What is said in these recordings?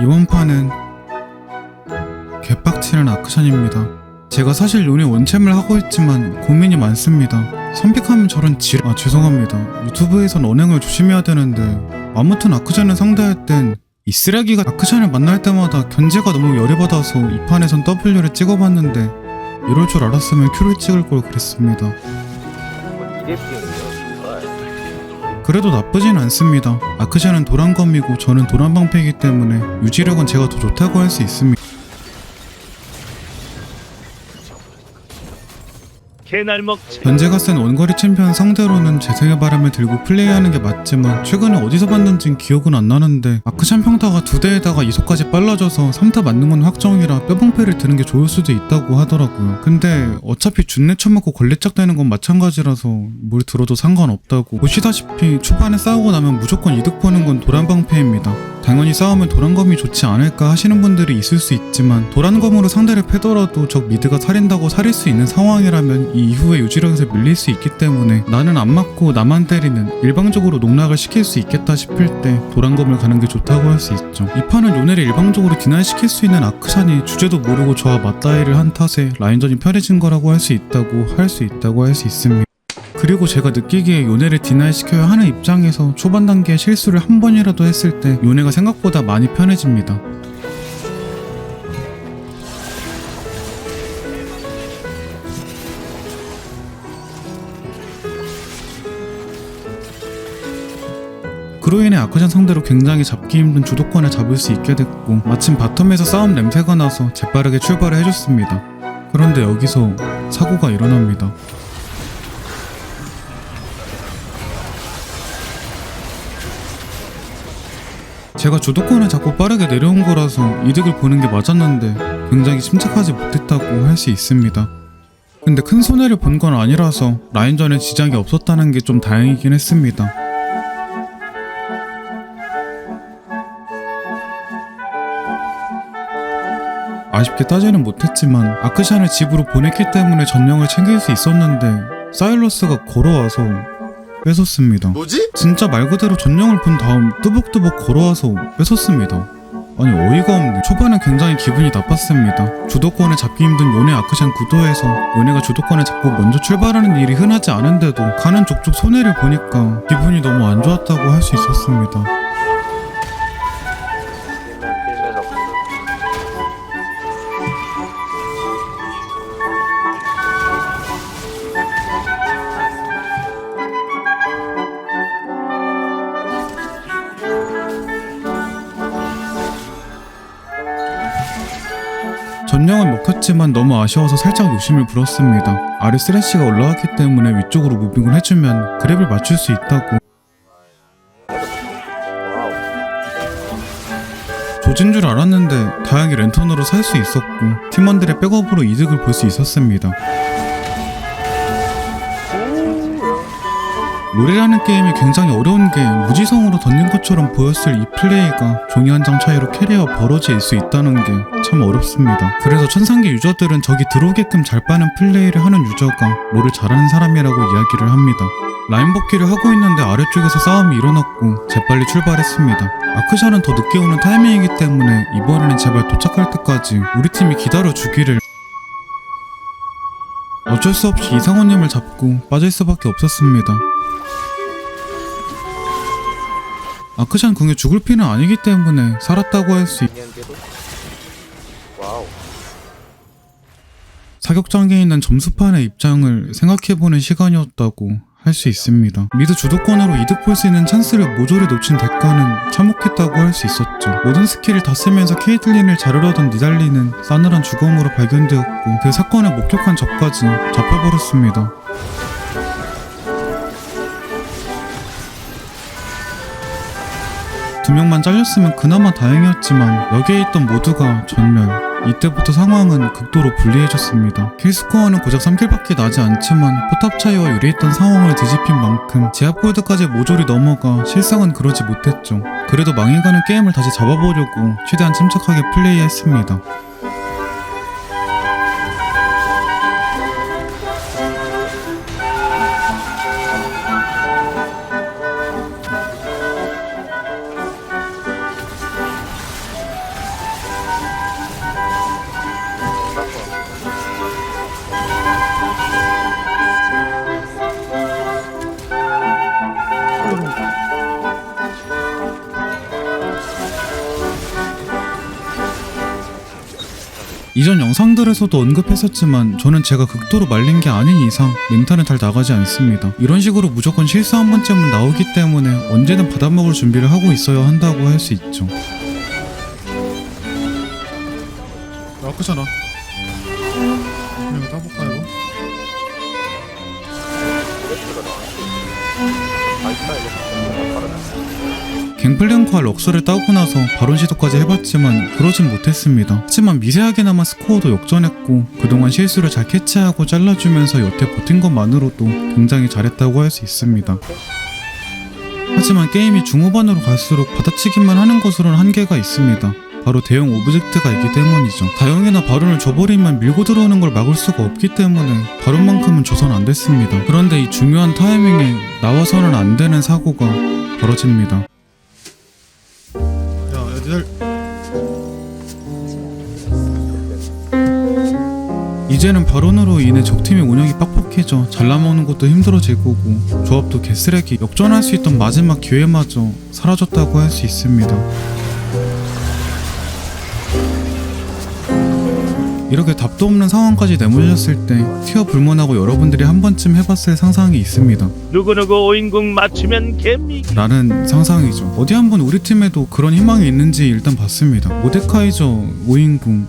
이번 판은 개빡치는 아크션입니다. 제가 사실 요네 원챔을 하고 있지만 고민이 많습니다. 선픽하면 저런 지... 아 죄송합니다. 유튜브에선 언행을 조심해야 되는데 아무튼 아크션을 상대할 땐 이 쓰레기가 아크션을 만날 때마다 견제가 너무 열이 받아서 이 판에선 W를 찍어봤는데 이럴 줄 알았으면 Q를 찍을 걸 그랬습니다. 그래도 나쁘진 않습니다. 아크샤는 도란검이고 저는 도란방패이기 때문에 유지력은 제가 더 좋다고 할 수 있습니다. 현재가 센 원거리 챔피언 상대로는 재생의 바람을 들고 플레이하는 게 맞지만 최근에 어디서 봤는진 기억은 안 나는데 아크샨 평타가 두 대에다가 이속까지 빨라져서 3타 맞는 건 확정이라 뼈방패를 드는 게 좋을 수도 있다고 하더라고요. 근데 어차피 준내 쳐맞고 걸레짝 되는 건 마찬가지라서 뭘 들어도 상관없다고 보시다시피 초반에 싸우고 나면 무조건 이득 보는 건 도란방패입니다. 당연히 싸우면 도란검이 좋지 않을까 하시는 분들이 있을 수 있지만 도란검으로 상대를 패더라도 적 미드가 살인다고 살릴 수 있는 상황이라면 이 이후에 유지력에서 밀릴 수 있기 때문에 나는 안 맞고 나만 때리는 일방적으로 농락을 시킬 수 있겠다 싶을 때 도란검을 가는 게 좋다고 할 수 있죠. 이 판은 요네를 일방적으로 디나이시킬 수 있는 아크샨이 주제도 모르고 저와 맞다이를 한 탓에 라인전이 편해진 거라고 할 수 있다고 할 수 있다고 할 수 있습니다. 그리고 제가 느끼기에 요네를 디나이 시켜야 하는 입장에서 초반 단계에 실수를 한 번이라도 했을 때 요네가 생각보다 많이 편해집니다. 그로 인해 아크션 상대로 굉장히 잡기 힘든 주도권을 잡을 수 있게 됐고 마침 바텀에서 싸움 냄새가 나서 재빠르게 출발을 해줬습니다. 그런데 여기서 사고가 일어납니다. 제가 주도권을 잡고 빠르게 내려온 거라서 이득을 보는 게 맞았는데 굉장히 침착하지 못했다고 할 수 있습니다. 근데 큰 손해를 본 건 아니라서 라인전에 지장이 없었다는 게 좀 다행이긴 했습니다. 아쉽게 따지는 못했지만 아크샨을 집으로 보냈기 때문에 전령을 챙길 수 있었는데 사일러스가 걸어와서 뺏었습니다. 뭐지? 진짜 말 그대로 전령을 본 다음 뚜벅뚜벅 걸어와서 뺏었습니다. 아니 어이가 없네. 초반엔 굉장히 기분이 나빴습니다. 주도권을 잡기 힘든 요네 아크샨 구도에서 요네가 주도권을 잡고 먼저 출발하는 일이 흔하지 않은데도 가는 족족 손해를 보니까 기분이 너무 안 좋았다고 할 수 있었습니다. 전령은 먹혔지만 너무 아쉬워서 살짝 욕심을 부렸습니다. 아래 스래시가 올라왔기 때문에 위쪽으로 무빙을 해주면 그랩을 맞출 수 있다고. 조진 줄 알았는데 다행히 랜턴으로 살 수 있었고 팀원들의 백업으로 이득을 볼 수 있었습니다. 롤이라는 게임이 굉장히 어려운 게 무지성으로 던진 것처럼 보였을 이 플레이가 종이 한 장 차이로 캐리어 벌어질 수 있다는 게 참 어렵습니다. 그래서 천상계 유저들은 적이 들어오게끔 잘 빠는 플레이를 하는 유저가 롤을 잘하는 사람이라고 이야기를 합니다. 라인 복귀를 하고 있는데 아래쪽에서 싸움이 일어났고 재빨리 출발했습니다. 아크샤는 더 늦게 오는 타이밍이기 때문에 이번에는 제발 도착할 때까지 우리 팀이 기다려 주기를 어쩔 수 없이 이상호님을 잡고 빠질 수밖에 없었습니다. 아크샨 궁에 죽을 피는 아니기 때문에 살았다고 할 수 있... 사격장에 있는 점수판의 입장을 생각해보는 시간이었다고 할 수 있습니다. 미드 주도권으로 이득 볼 수 있는 찬스를 모조리 놓친 대가는 참혹했다고 할 수 있었죠. 모든 스킬을 다 쓰면서 케이틀린을 자르려던 니달리는 싸늘한 죽음으로 발견되었고 그 사건을 목격한 저까지 잡혀버렸습니다. 두 명만 잘렸으면 그나마 다행이었지만 여기에 있던 모두가 전멸. 이때부터 상황은 극도로 불리해졌습니다. 킬스코어는 고작 3킬밖에 나지 않지만 포탑 차이와 유리했던 상황을 뒤집힌 만큼 제압 골드까지 모조리 넘어가 실상은 그러지 못했죠. 그래도 망해가는 게임을 다시 잡아보려고 최대한 침착하게 플레이했습니다. 이전 영상들에서도 언급했었지만 저는 제가 극도로 말린 게 아닌 이상 멘탈은 잘 나가지 않습니다. 이런 식으로 무조건 실수 한 번쯤은 나오기 때문에 언제든 받아먹을 준비를 하고 있어야 한다고 할 수 있죠. 아프잖아. 이거 따볼까 이거? 갱플랭크와 럭서를 따고 나서 바론 시도까지 해봤지만 그러진 못했습니다. 하지만 미세하게나마 스코어도 역전했고 그동안 실수를 잘 캐치하고 잘라주면서 여태 버틴 것만으로도 굉장히 잘했다고 할 수 있습니다. 하지만 게임이 중후반으로 갈수록 받아치기만 하는 것으로는 한계가 있습니다. 바로 대형 오브젝트가 있기 때문이죠. 다용이나 바론을 줘버리면 밀고 들어오는 걸 막을 수가 없기 때문에 바론만큼은 줘선 안 됐습니다. 그런데 이 중요한 타이밍에 나와서는 안 되는 사고가 벌어집니다. 야, 애들. 이제는 바론으로 인해 적팀의 운영이 빡빡해져 잘라먹는 것도 힘들어질 거고 조합도 개쓰레기 역전할 수 있던 마지막 기회마저 사라졌다고 할 수 있습니다. 이렇게 답도 없는 상황까지 내몰렸을 때 티어 불문하고 여러분들이 한 번쯤 해봤을 상상이 있습니다. 누구누구 오인궁 맞추면 개미기 라는 상상이죠. 어디 한번 우리 팀에도 그런 희망이 있는지 일단 봤습니다. 모데카이저 5인궁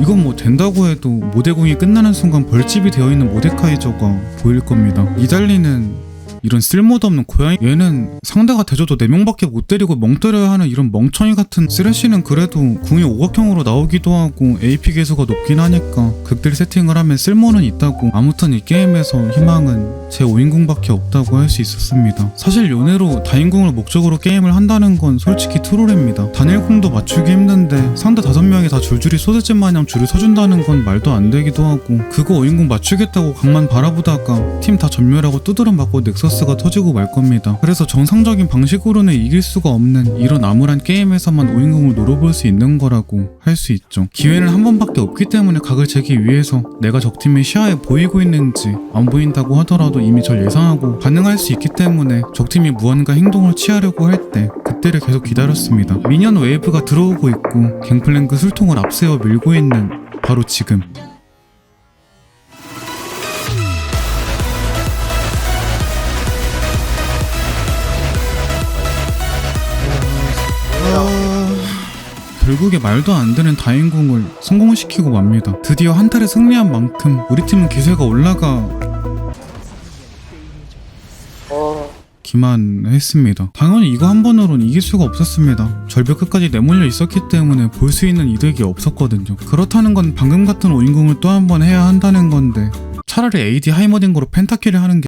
이건 뭐 된다고 해도 모대궁이 끝나는 순간 벌집이 되어 있는 모데카이저가 보일 겁니다. 이달리는 이런 쓸모도 없는 고양이? 얘는 상대가 대줘도 4명밖에 못 때리고 멍 때려야 하는 이런 멍청이 같은 쓰레쉬는 그래도 궁이 오각형으로 나오기도 하고 AP 개수가 높긴 하니까 극딜 세팅을 하면 쓸모는 있다고. 아무튼 이 게임에서 희망은 제 5인궁밖에 없다고 할 수 있었습니다. 사실 연애로 다인궁을 목적으로 게임을 한다는 건 솔직히 트롤입니다. 단일궁도 맞추기 힘든데 상대 5명이 다 줄줄이 소세지 마냥 줄을 서준다는 건 말도 안 되기도 하고 그거 5인궁 맞추겠다고 각만 바라보다가 팀 다 전멸하고 두드려 맞고 넥서스가 터지고 말 겁니다. 그래서 정상적인 방식으로는 이길 수가 없는 이런 암울한 게임에서만 5인궁을 노려볼 수 있는 거라고 할 수 있죠. 기회는 한 번밖에 없기 때문에 각을 재기 위해서 내가 적팀의 시야에 보이고 있는지 안 보인다고 하더라 도 이미 절 예상하고 반응할 수 있기 때문에 적팀이 무언가 행동을 취하려고 할 때 그때를 계속 기다렸습니다 미니언 웨이브가 들어오고 있고 갱플랭크 술통을 앞세워 밀고 있는 바로 지금 결국에 말도 안 되는 다인궁을 성공시키고 맙니다. 드디어 한타를 승리한 만큼 우리 팀은 기세가 올라가 기만했습니다. 당연히 이거 한 번으로는 이길 수가 없었습니다. 절벽 끝까지 내몰려 있었기 때문에 볼 수 있는 이득이 없었거든요. 그렇다는 건 방금 같은 오인궁을 또 한 번 해야 한다는 건데 차라리 AD 하이머딩으로 펜타키를 하는 게